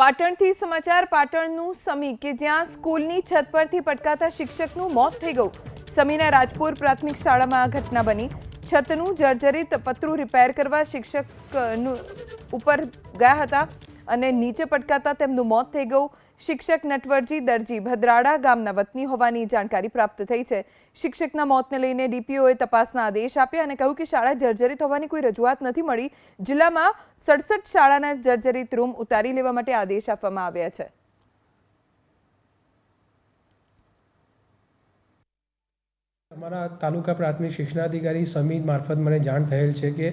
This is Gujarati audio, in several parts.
પાટણથી સમાચાર, પાટણનું સમી, કે જ્યાં સ્કૂલની છત પરથી પટકાતા શિક્ષકનું મોત થઈ ગયું. સમીના રાજપુર પ્રાથમિક શાળામાં આ ઘટના બની. છતનું જર્જરિત પતરું રિપેર કરવા શિક્ષકનું ઉપર ગયા હતા. અને નીચે પટકાતા તેમનું મોત થઈ ગયું. શિક્ષક નટવરજી દરજી ભદ્રાડા ગામના વતની હોવાની જાણકારી પ્રાપ્ત થઈ છે. શિક્ષકના મોતને લઈને ડીપીઓએ તપાસના આદેશ આપ્યા અને કહ્યું કે શાળા જર્જરિત હોવાની કોઈ રજૂઆત નથી મળી. જિલ્લામાં સડસઠ શાળાના જર્જરિત રૂમ ઉતારી લેવા માટે આદેશ આપવામાં આવ્યા છે. અમારા તાલુકા પ્રાથમિક શિક્ષણાધિકારી સમિત મારફત મને જાણ થયેલ છે કે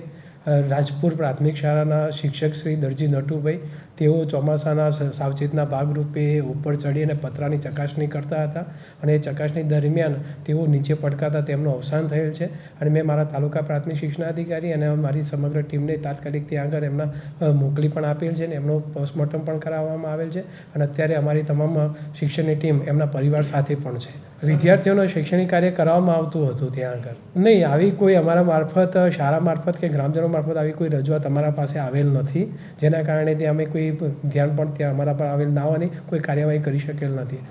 રાજપુર પ્રાથમિક શાળાના શિક્ષક શ્રી દરજી નટુભાઈ, તેઓ ચોમાસાના સાવચેતના ભાગરૂપે ઉપર ચડી અને પતરાની ચકાસણી કરતા હતા અને એ ચકાસણી દરમિયાન તેઓ નીચે પડકાતા તેમનું અવસાન થયેલ છે. અને મેં મારા તાલુકા પ્રાથમિક શિક્ષણાધિકારી અને મારી સમગ્ર ટીમને તાત્કાલિક ત્યાં આગળ એમના મોકલી પણ આપેલ છે અને એમનો પોસ્ટમોર્ટમ પણ કરાવવામાં આવેલ છે. અને અત્યારે અમારી તમામ શિક્ષણની ટીમ એમના પરિવાર સાથે પણ છે. વિદ્યાર્થીઓનું શૈક્ષણિક કાર્ય કરવામાં આવતું હતું ત્યાં આગળ. નહીં, આવી કોઈ અમારા મારફત, શાળા મારફત કે ગ્રામજનો મારફત આવી કોઈ રજૂઆત અમારા પાસે આવેલ નથી. જેના કારણે ત્યાં અમે કોઈ ધ્યાન પણ ત્યાં અમારા પર આવેલ ના હોવાની કોઈ કાર્યવાહી કરી શકેલ નથી.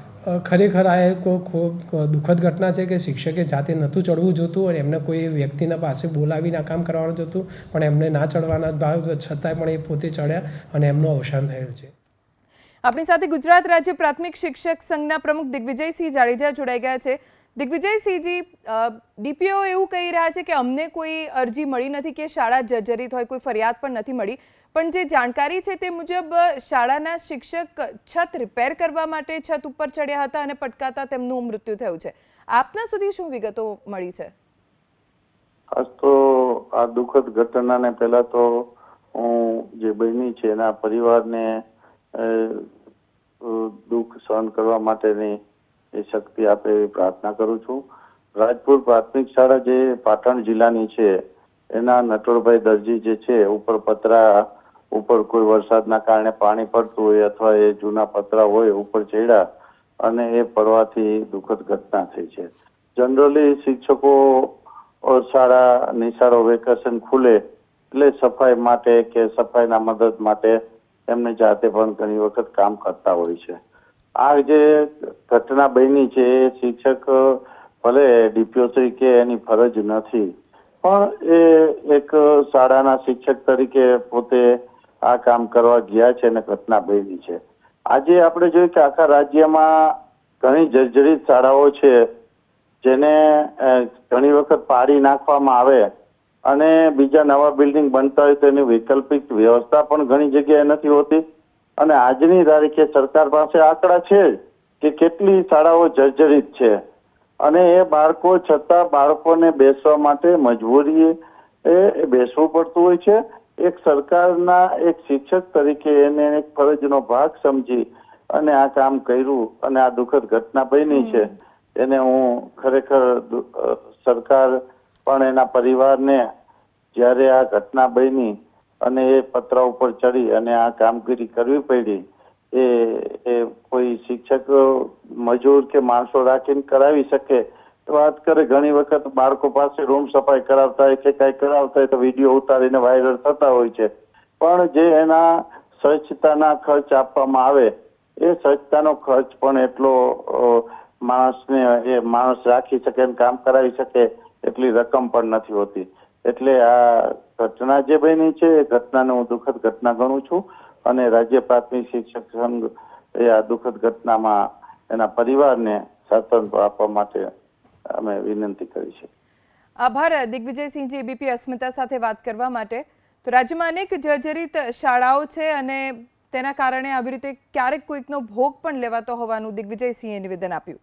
ખરેખર આ એક ખૂબ દુઃખદ ઘટના છે કે શિક્ષકે જાતે નહોતું ચડવું જોતું અને એમને કોઈ વ્યક્તિના પાસે બોલાવીને આ કામ કરવાનું જોતું, પણ એમને ના ચડવાના છતાંય પણ એ પોતે ચડ્યા અને એમનું અવસાન થયેલ છે. આપણી સાથે ગુજરાત રાજ્ય પ્રાથમિક શિક્ષક સંઘના પ્રમુખ દિગ્વિજયસિંહ જાડેજા જોડાઈ ગયા છે. દિગ્વિજયસિંહજી ડીપીઓ એવું કહી રહ્યા છે કે અમને કોઈ અરજી મળી નથી કે શાળા જર્જરિત હોય, કોઈ ફરિયાદ પણ નથી મળી. પણ જે જાણકારી છે તે મુજબ શાળાના શિક્ષક છત રિપેર કરવા માટે છત ઉપર ચડ્યા હતા અને પટકાતા તેમનું મૃત્યુ થયું છે. આપના સુધી શું વિગતો મળી છે? તો આ દુઃખદ ઘટનાને પહેલા તો હું જે બહેની છે એના પરિવારને દુઃખ સહન કરવા માટેની એ શક્તિ આપે એવી પ્રાર્થના કરું છું. રાજપુર પ્રાથમિક શાળા જે પાટણ જિલ્લાની છે, એના નટોરભાઈ દરજી જે છે, ઉપર પતરા, ઉપર કોઈ વરસાદના કારણે પાણી પડતું હોય અથવા એ જૂના પતરા હોય, ઉપર ચડ્યા અને એ પડવાથી દુઃખદ ઘટના થઈ છે. જનરલી શિક્ષકો શાળા નિશાળો વેકેશન ખુલે એટલે સફાઈ માટે કે સફાઈના મદદ માટે એમને જાતે પણ ઘણી વખત કામ કરતા હોય છે. આ જે ઘટના બની છે, એ શિક્ષક, ભલે ડીપીઓ તરીકે એની ફરજ નથી, પણ એ એક શાળાના શિક્ષક તરીકે પોતે આ કામ કરવા ગયા છે અને ઘટના બની છે. આજે આપણે જોઈએ કે આખા રાજ્યમાં ઘણી જર્જરિત શાળાઓ છે, જેને ઘણી વખત પાડી નાખવામાં આવે અને બીજા નવા બિલ્ડિંગ બનતા હોય તો એની વૈકલ્પિક વ્યવસ્થા પણ ઘણી જગ્યાએ નથી હોતી. અને આજની તારીખે સરકાર પાસે આંકડા છે કે કેટલી શાળાઓ જર્જરિત છે. અને એ બાળકો છતાં બાળકોને બેસવા માટે મજબૂરી એ એ બેસવું પડતું હોય છે. એક સરકારના એક શિક્ષક તરીકે એને એક ફરજનો ભાગ સમજી અને આ કામ કર્યું અને આ દુઃખદ ઘટના બની છે. એને હું ખરેખર સરકાર પણ એના પરિવારને જ્યારે આ ઘટના બની અને એ પતરા ઉપર ચડી અને આ કામગીરી કરવી પડી, એ એ કોઈ શિક્ષક મજૂર કે માણસો રાખીને કરાવી શકે. તો વાત કરે, ઘણી વખત બાળકો પાસે રૂમ સફાઈ કરાવતા હોય કે કઈ કરાવતા હોય તો વીડિયો ઉતારીને વાયરલ થતા હોય છે. પણ જે એના સ્વચ્છતાના ખર્ચ આપવામાં આવે, એ સ્વચ્છતાનો ખર્ચ પણ એટલો માણસને, એ માણસ રાખી શકે કામ કરાવી શકે. એટલી રકમ પણ નથી હોતી. એટલે આ ઘટના જે બની છે, એ ઘટનાને હું દુઃખદ ઘટના ગણું છું અને રાજ્ય પ્રાથમિક શિક્ષક સંઘ એ આ દુઃખદ ઘટનામાં એના પરિવારને સાંત્વન આપવા માટે અમે વિનંતી કરી છે. આભાર, દિગ્વિજયસિંહજી એબીપી અસ્મિતા સાથે વાત કરવા માટે. તો રાજ્યમાં અનેક જર્જરિત શાળાઓ છે અને તેના કારણે આવી રીતે ક્યારેક કોઈકનો ભોગ પણ લેવાતો હોવાનું દિગ્વિજયસિંહે નિવેદન આપ્યું.